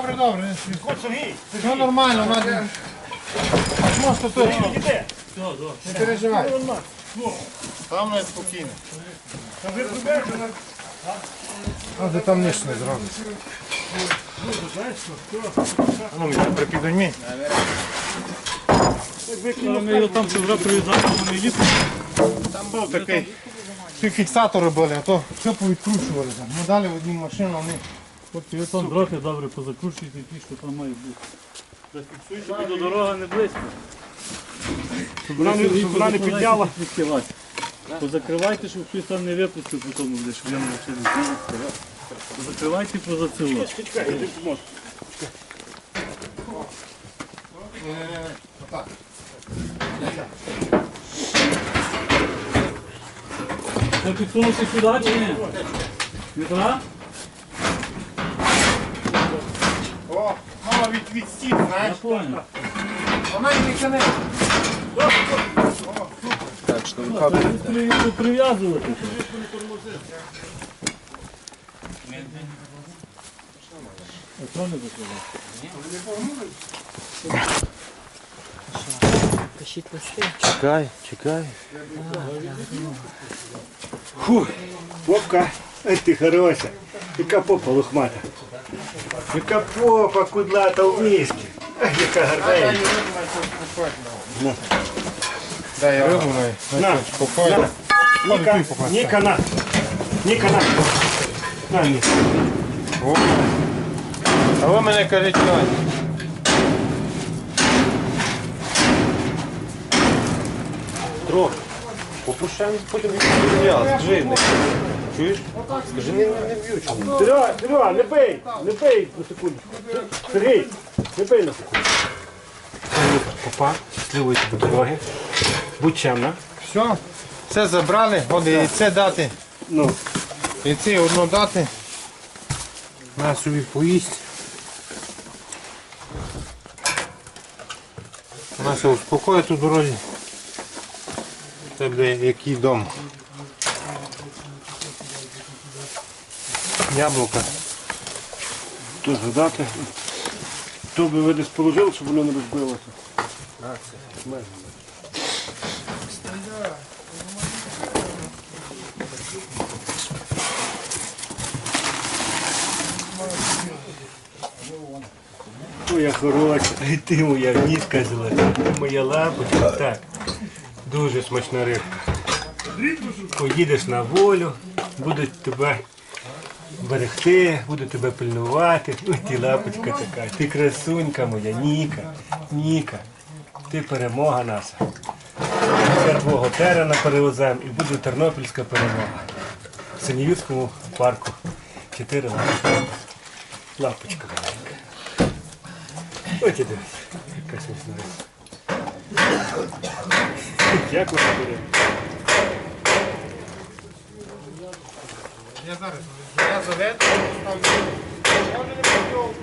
добре. Сергій, Все нормально, Надя. Просто тут. Не переживай. Там не спокійно. А ти там ніч не зробиш. А Ну, мені припідоймі. Ми його там вже прив'язали. Там був такий. Фіксатори були, а то все повідкручували. Ми дали в одну машину, вони. От його там трохи добре позакручуйте ті, що там має бути. Зафіксуйте, бо до дорога не близько. Щоб Вона не- щоб вона не підняла. Відкривати. Позакривайте, щоб хтось там не випустив потім, буде, щоб я не вчили. Позакривайте позаціло. Чекай, я тобі поможу. Отак. Це сюди чи ні? Не туди? Мама від, стін, знаєш. Вона не тяне. При- при- Прив'язувати. А що не закривати? Чекай, чекай. Фу, попка, ай ти хороша. Яка попа лохмата. Яка попа кудлата в місті. Яка гарна. Дай я рибу на. На, Спокійно. Ніка, Ніка, на. Ніка, на. На, Ніка. А ви мене кажіть, Надя. Трохи. Попушаємо, потім відповідати. Живник. Чуєш? Скажи, не, не б'ють. Серега, Серега, не бий, не бий на секундочку. Сергій, не бий на секунду. Попа, щасливої тобі дороги. Будь чемна. Все. Це забрали, от і це дати. Ну, І це одно дати. На собі поїсть. Вона се успокоїть у дорозі. Це буде який дом. Яблука. тут згадати. То би ви десь положили, щоб воно не розбилося. Моя хороша, і ти моя ніжка золота, ти моя лапочка. Так, дуже смачна рибка. Поїдеш на волю, будуть тебе берегти, буду тебе пильнувати. Ой, ти лапочка така, ти красунька моя, Ніка, Ніка, ти перемога наша. Це твого терена перевеземо і буде тернопільська перемога. В Синівському парку. Чотири лапочки. Лапочка маленька. Ось і дивись, яка смішна. Дякую тобі. Я зараз. Я заведу, ставлю. Я вже не хотів.